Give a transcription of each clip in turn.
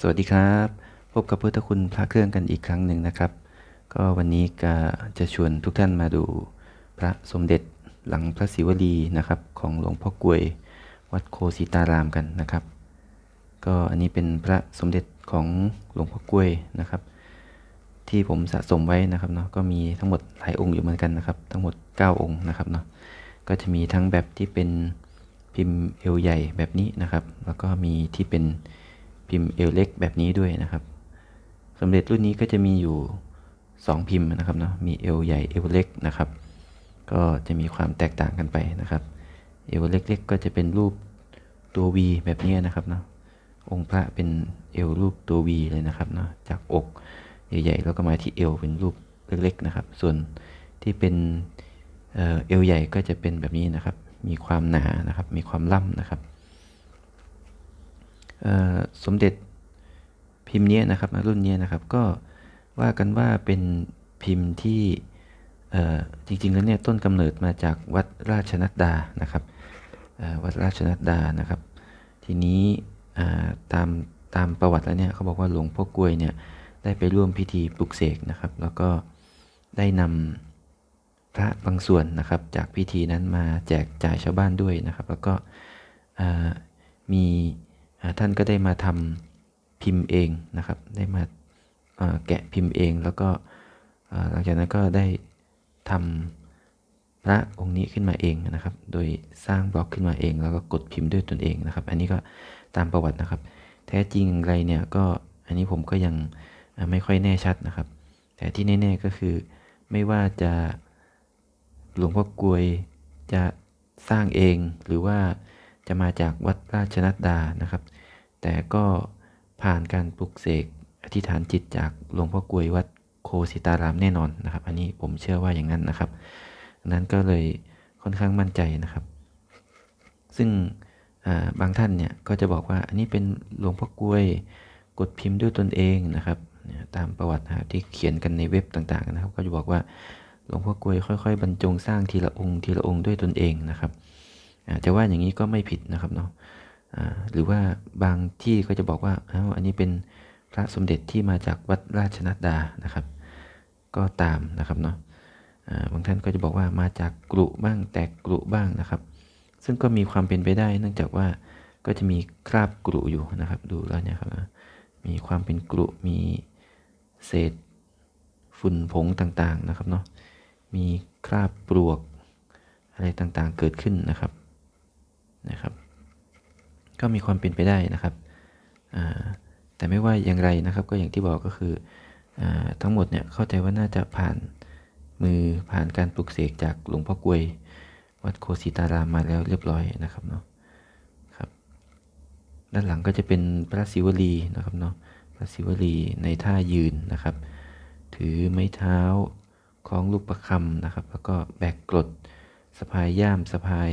สวัสดีครับ พบกับพุทธคุณพระเครื่องกันอีกครั้งหนึ่งนะครับ ก็วันนี้ก็จะชวนทุกท่านมาดูพระสมเด็จหลังพระศิวลีนะครับ ของหลวงพ่อกวยวัดโคสิตารามกันนะครับ ก็อันนี้เป็นพระสมเด็จของหลวงพ่อกวยนะครับ ที่ผมสะสมไว้นะครับเนาะก็มีทั้งหมดหลายองค์อยู่เหมือนกันนะครับ ทั้งหมด 9 องค์นะครับเนาะก็จะมีทั้งแบบที่เป็นพิมพ์เอวใหญ่แบบนี้นะครับ แล้วก็มีที่เป็น พิมพ์เอวเล็กแบบนี้ด้วยนะครับสมเด็จรุ่นนี้ก็จะมีอยู่ 2 พิมพ์นะครับเนาะมีเอวใหญ่เอวเล็กนะครับ ก็จะมีความแตกต่างกันไปนะครับเอวเล็กๆก็จะเป็นรูปตัว V แบบนี้นะครับเนาะองค์พระเป็นเอวรูปตัว V เลยนะครับเนาะจากอกใหญ่ๆแล้วก็มาที่เอวเป็นรูปเล็กๆนะครับ ส่วนที่เป็นเอ่อเอวใหญ่ก็จะเป็นแบบนี้นะครับ มีความหนานะครับ มีความล่ำนะครับ สมเด็จพิมพ์เนี้ยนะครับรุ่นเนี้ยนะครับก็ว่ากันว่าเป็นพิมพ์ที่จริงๆแล้วเนี่ยต้นกำเนิดมาจากวัดราชนัดดานะครับวัดราชนัดดานะครับ ทีนี้ตามตามประวัติแล้วเนี่ยเขาบอกว่าหลวงพ่อกลวยเนี่ยได้ไปร่วมพิธีปลุกเสกนะครับ แล้วก็ได้นำพระบางส่วนนะครับ จากพิธีนั้นมาแจกจ่ายชาวบ้านด้วยนะครับ แล้วก็มี ท่านก็ได้มาทำพิมพ์เองนะครับ ได้มาแกะพิมพ์เองแล้วก็หลังจากนั้นก็ได้ทำพระองค์นี้ขึ้นมาเองนะครับ โดยสร้างบล็อกขึ้นมาเอง แล้วก็กดพิมพ์ด้วยตนเองนะครับ อันนี้ก็ตามประวัตินะครับ แท้จริงอะไรเนี่ยก็อันนี้ผมก็ยังไม่ค่อยแน่ชัดนะครับ แต่ที่แน่ๆก็คือไม่ว่าจะหลวงพ่อกลวยจะสร้างเองหรือว่า จะมาจากวัดราชนัดดานะครับ แต่ก็ผ่านการปลุกเสกอธิษฐานจิตจากหลวงพ่อกลวยวัดโคสิตารามแน่นอนนะครับ อันนี้ผมเชื่อว่าอย่างนั้นนะครับนั้นก็เลยค่อนข้างมั่นใจนะครับ ซึ่งบางท่านเนี่ยก็จะบอกว่าอันนี้เป็นหลวงพ่อกลวยกดพิมพ์ด้วยตนเองนะครับ ตามประวัติที่เขียนกันในเว็บต่างๆนะครับ ก็จะบอกว่าหลวงพ่อกลวยค่อย ๆ บรรจงสร้างทีละองค์ทีละองค์ด้วยตนเองนะครับ จะว่าอย่างนี้ก็ไม่ผิดนะครับเนาะหรือว่าบางที่ก็จะบอกว่าอ้าวอันนี้เป็นพระสมเด็จที่มาจากวัดราชนัดดานะครับ ก็ตามนะครับเนาะบางท่านก็จะบอกว่ามาจากกรุบ้างแตกกรุบ้างนะครับ ซึ่งก็มีความเป็นไปได้ เนื่องจากว่าก็จะมีคราบกรุอยู่นะครับ ดูแล้วเนี่ยครับนะมีความเป็นกรุมีเศษฝุ่นผงต่างๆนะครับเนาะมีคราบปลวกอะไรต่างๆเกิดขึ้นนะครับ นะครับ ก็มีความเป็นไปได้นะครับแต่ไม่ว่าอย่างไรนะครับก็อย่างที่บอกก็คืออทั้งหมดเนี่ยเข้าใจว่าน่าจะผ่านมือผ่านการปลุกเสกจากหลวงพ่อกลวย วัดโคสิตารามมาแล้วเรียบร้อยนะครับเนาะครับด้านหลังก็จะเป็นพระศิวลีนะครับเนาะพระศิวลีในท่ายืนนะครับ ถือไม้เท้าคล้องลูกประคำนะครับ แล้วก็แบกกรดสะพายย่ามสะพาย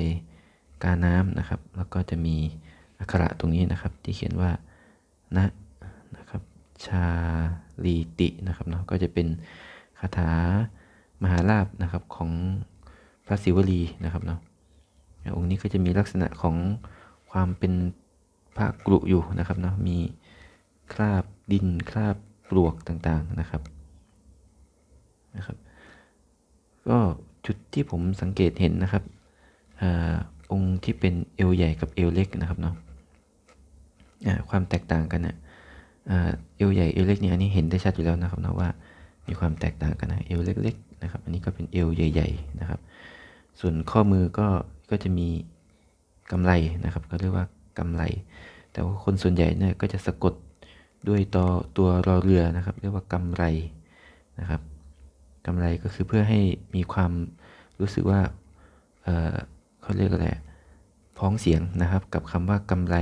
กาน้ำนะครับ แล้วก็จะมีอักขระตรงนี้นะครับ ที่เขียนว่านะนะครับชาลีตินะครับเนาะก็จะเป็นคาถามหาลาภนะครับของพระศิวลีนะครับเนาะองค์นี้ก็จะมีลักษณะของความเป็นพระกรุอยู่นะครับเนาะมีคราบดินคราบปลวกต่างๆนะครับนะครับ ก็จุดที่ผมสังเกตเห็นนะครับ องค์ที่เป็นเอวใหญ่กับเอวเล็กนะครับเนาะอ่าความแตกต่างกันนี่ยอ่าเอวใหญ่เอวเล็กเนี่ยอันนี้เห็นได้ชัดอยู่แล้วนะครับนะว่ามีความแตกต่างกันนะเอวเล็กๆนะครับ อันนี้ก็เป็นเอวใหญ่ ๆนะครับ ส่วนข้อมือก็ก็จะมีกำไรนะครับก็เรียกว่ากำไรแต่ว่าคนส่วนใหญ่เนี่ยก็จะสะกดด้วยตัวตัวรอเรือนะครับ เรียกว่ากำไรนะครับกำไรก็คือเพื่อให้มีความรู้สึกว่า เขาเรียกอะไรพ้องเสียงนะครับ กับคำว่ากำไร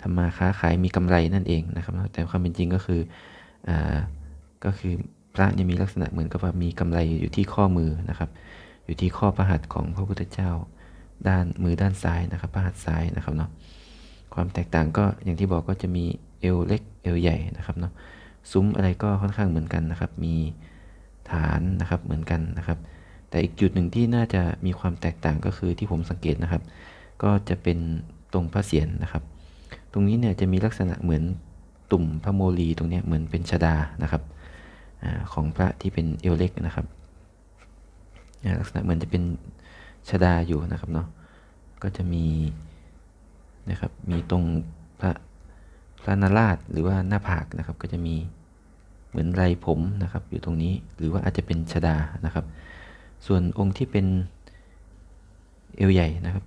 ทำมาค้าขายมีกำไรนั่นเองนะครับ แต่ความเป็นจริงก็คืออ่าก็คือพระเนี่ยมีลักษณะเหมือนกับว่ามีกำไรอยู่ที่ข้อมือนะครับ อยู่ที่ข้อพระหัตของพระพุทธเจ้า ด้านมือด้านซ้ายนะครับพระหัตซ้ายนะครับเนาะความแตกต่างก็อย่างที่บอกก็จะมีเอวเล็กเอวใหญ่นะครับเนาะซุ้มอะไรก็ค่อนข้างเหมือนกันนะครับ มีฐานนะครับเหมือนกันนะครับ แต่อีกจุดหนึ่งที่น่าจะมีความแตกต่างก็คือที่ผมสังเกตนะครับ ก็จะเป็นตรงพระเศียรนะครับ ตรงนี้เนี่ยจะมีลักษณะเหมือนตุ่มพระโมลีตรงเนี้ยเหมือนเป็นชดานะครับอของพระที่เป็นเอวเล็กนะครับลักษณะเหมือนจะเป็นชดาอยู่นะครับเนาะก็จะมีนะครับมีตรงพระพระนาราชหรือว่าหน้าผากนะครับ ก็จะมีเหมือนไรผมนะครับ อยู่ตรงนี้หรือว่าอาจจะเป็นชดานะครับ ส่วนองค์ที่เป็นเอวใหญ่นะครับ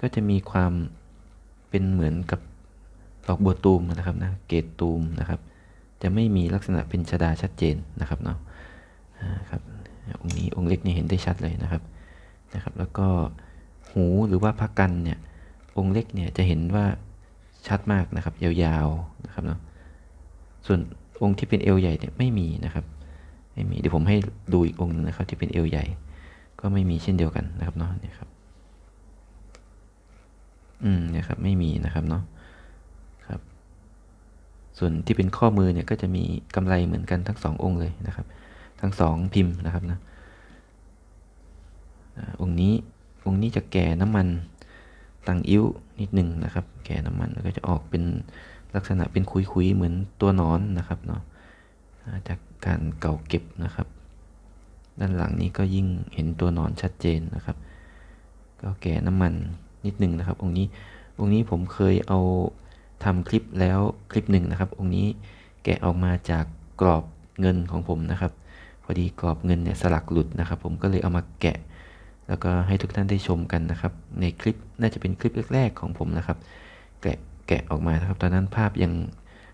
ก็จะมีความเป็นเหมือนกับดอกบัวตูมนะครับนะเกตตูมนะครับ จะไม่มีลักษณะเป็นชดาชัดเจนนะครับเนาะอ่าครับองค์นี้องค์เล็กนี่เห็นได้ชัดเลยนะครับนะครับ แล้วก็หูหรือว่าพระกันเนี่ยองค์เล็กเนี่ยจะเห็นว่าชัดมากนะครับยาวๆนะครับเนาะส่วนองค์ที่เป็นเอวใหญ่เนี่ยไม่มีนะครับ ไม่มีเดี๋ยวผมให้ดูอีกองค์หนึงนะครับที่เป็นเอวใหญ่ ก็ไม่มีเช่นเดียวกันนะครับเนาะเนี่ยครับ อืมเนี่ยครับไม่มีนะครับเนาะครับ ส่วนที่เป็นข้อมือเนี่ยก็จะมีกำไรเหมือนกันทั้งสององค์เลยนะครับ ทั้งสองพิมพ์นะครับนะองค์นี้องค์นี้จะแก่น้ำมันตังอิ้วนิดหนึ่งนะครับ แก่น้ำมันแล้วก็จะออกเป็นลักษณะเป็นคุยๆเหมือนตัวหนอนนะครับเนาะจาก การเก่าเก็บนะครับ ด้านหลังนี้ก็ยิ่งเห็นตัวนอนชัดเจนนะครับ ก็แก่น้ำมันนิดหนึ่งนะครับ องค์นี้องค์นี้ผมเคยเอาทำคลิปแล้วคลิปหนึ่งนะครับ องค์นี้แกะออกมาจากกรอบเงินของผมนะครับ พอดีกรอบเงินเนี่ยสลักหลุดนะครับ ผมก็เลยเอามาแกะ แล้วก็ให้ทุกท่านได้ชมกันนะครับ ในคลิปน่าจะเป็นคลิปแรกๆของผมนะครับ แกะแกะออกมานะครับ ตอนนั้นภาพยัง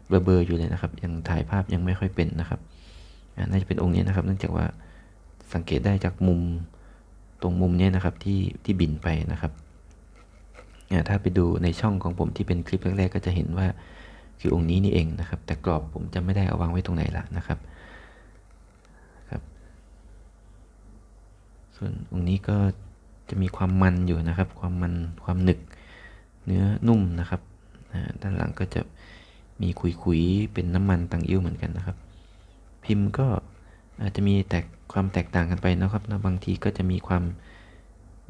เบลอๆอยู่เลยนะครับ ยังถ่ายภาพยังไม่ค่อยเป็นนะครับ น่าจะเป็นองค์นี้นะครับ เนื่องจากว่าสังเกตได้จากมุมตรงมุมนี้นะครับที่ที่บินไปนะครับถ้าไปดูในช่องของผมที่เป็นคลิปแรกๆก็จะเห็นว่าคือองค์นี้นี่เองนะครับ แต่กรอบผมจะไม่ได้เอาวางไว้ตรงไหนละนะครับครับ ส่วนองค์นี้ก็จะมีความมันอยู่นะครับ ความมันความหนึก เนื้อนุ่มนะครับด้านหลังก็จะมีขุยๆเป็นน้ำมันตังอิ่วเหมือนกันนะครับ พิมพ์ก็อาจจะมีแตกความแตกต่างกันไปนะครับนะบางทีก็จะมีความ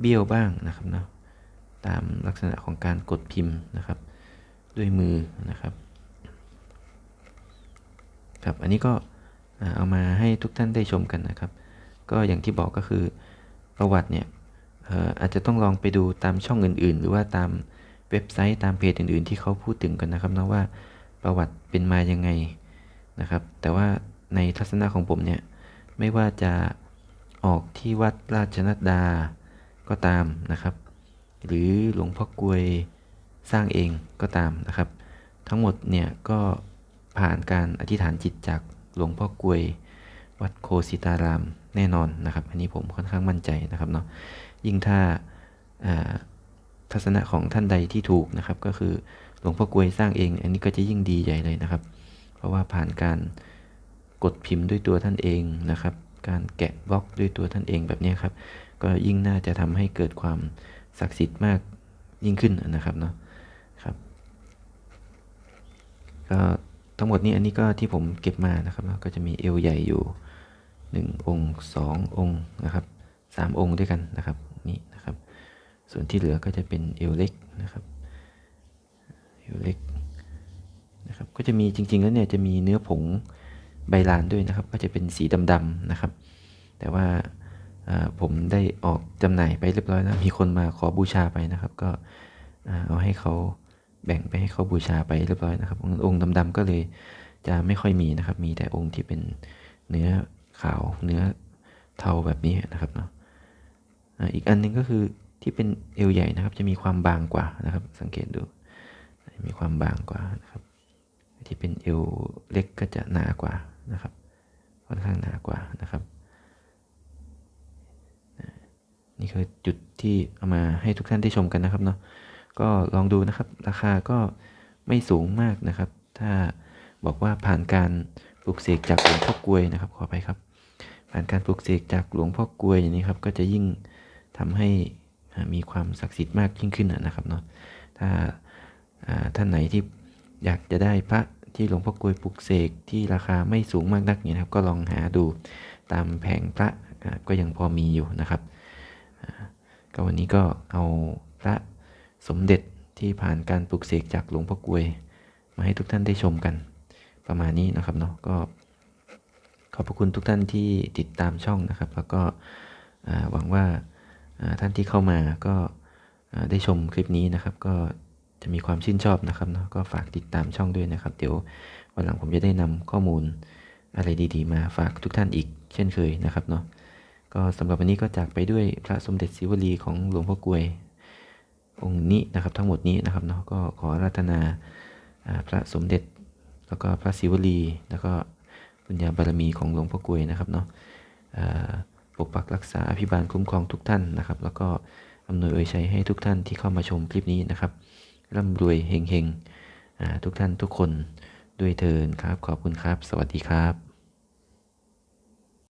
เบี้ยวบ้างนะครับเนาะตามลักษณะของการกดพิมพ์นะครับ ด้วยมือนะครับครับอันนี้ก็เอามาให้ทุกท่านได้ชมกันนะครับ ก็อย่างที่บอกก็คือประวัติเนี่ยอออาจจะต้องลองไปดูตามช่องอื่น ๆ หรือว่าตามเว็บไซต์ตามเพจอื่น ๆ ที่เขาพูดถึงกันนะครับนะว่าประวัติเป็นมายังไงนะครับ แต่ว่า ในทัศนะของผมเนี่ย ไม่ว่าจะออกที่วัดราชนัดดาก็ตามนะครับ หรือหลวงพ่อกลวยสร้างเองก็ตามนะครับ ทั้งหมดเนี่ยก็ผ่านการอธิษฐานจิตจากหลวงพ่อกลวยวัดโคสิตารามแน่นอนนะครับ อันนี้ผมค่อนข้างมั่นใจนะครับเนาะยิ่งถ้าทัศนะของท่านใดที่ถูกนะครับ ก็คือหลวงพ่อกลวยสร้างเอง อันนี้ก็จะยิ่งดีใหญ่เลยนะครับ เพราะว่าผ่านการ กดพิมพ์ด้วยตัวท่านเองนะครับ การแกะบล็อกด้วยตัวท่านเองแบบนี้ครับ ก็ยิ่งน่าจะทำให้เกิดความศักดิ์สิทธิ์มากยิ่งขึ้นนะครับเนาะครับก็ทั้งหมดนี้อันนี้ก็ที่ผมเก็บมานะครับ ก็จะมีเอวใหญ่อยู่หนึ่งองค์สององค์นะครับสามองค์ด้วยกันนะครับนี่นะครับ ส่วนที่เหลือก็จะเป็นเอวเล็กนะครับเอวเล็กนะครับก็จะมีจริง ๆ แล้วเนี่ยจะมีเนื้อผง ใบลานด้วยนะครับ ก็จะเป็นสีดำๆนะครับ แต่ว่าผมได้ออกจำหน่ายไปเรียบร้อยแล้วมีคนมาขอบูชาไปนะครับ ก็เอาให้เขาแบ่งไปให้เขาบูชาไปเรียบร้อยนะครับ องค์ดำๆก็เลยจะไม่ค่อยมีนะครับ มีแต่องค์ที่เป็นเนื้อขาวเนื้อเทาแบบนี้นะครับเนาะอีกอันหนึงก็คือที่เป็นเอวใหญ่นะครับ จะมีความบางกว่านะครับ สังเกตดู มีความบางกว่านะครับ ที่เป็นเอวเล็กก็จะหนากว่านะครับ ค่อนข้างหนากว่านะครับนี่คือจุดที่เอามาให้ทุกท่านได้ชมกันนะครับเนาะก็ลองดูนะครับราคาก็ไม่สูงมากนะครับ ถ้าบอกว่าผ่านการปลูกเสกจากหลวงพ่อกลวยนะครับขอไปครับ ผ่านการปลูกเสกจากหลวงพ่อกลวยอย่างนี้ครับก็จะยิ่งทำให้มีความศักดิ์สิทธิ์มากยิ่งขึ้นนะครับเนาะถ้าท่านไหนที่ อยากจะได้พระที่หลวงพ่อกลวยปลุกเสกที่ราคาไม่สูงมากนักเนี่ยนะครับก็ลองหาดูตามแผงพระก็ยังพอมีอยู่นะครับก็วันนี้ก็เอาพระสมเด็จที่ผ่านการปลุกเสกจากหลวงพ่อกลวย มาให้ทุกท่านได้ชมกัน ประมาณนี้นะครับเนาะก็ขอบพระคุณทุกท่านที่ติดตามช่องนะครับ แล้วก็หวังว่าท่านที่เข้ามาก็ได้ชมคลิปนี้นะครับ ก็ จะมีความชื่นชอบนะครับเนาะก็ฝากติดตามช่องด้วยนะครับ เดี๋ยววันหลังผมจะได้นำข้อมูลอะไรดีๆ มาฝากทุกท่านอีกเช่นเคยนะครับเนาะก็สำหรับวันนี้ก็จากไปด้วยพระสมเด็จศิวลีของหลวงพ่อกวยองค์นี้นะครับ ทั้งหมดนี้นะครับเนาะก็ขอราธนาพระสมเด็จแล้วก็พระศิวลีแล้วก็บุญญาบารมีของหลวงพ่อกวยนะครับเนาะปกปักรักษาอภิบาลคุ้มครองทุกท่านนะครับ แล้วก็อำนวยอวยชัยให้ทุกท่านที่เข้ามาชมคลิปนี้นะครับ ร่ำรวยเฮงๆอ่าทุกท่านทุกคนด้วยเทินครับ ขอบคุณครับ สวัสดีครับ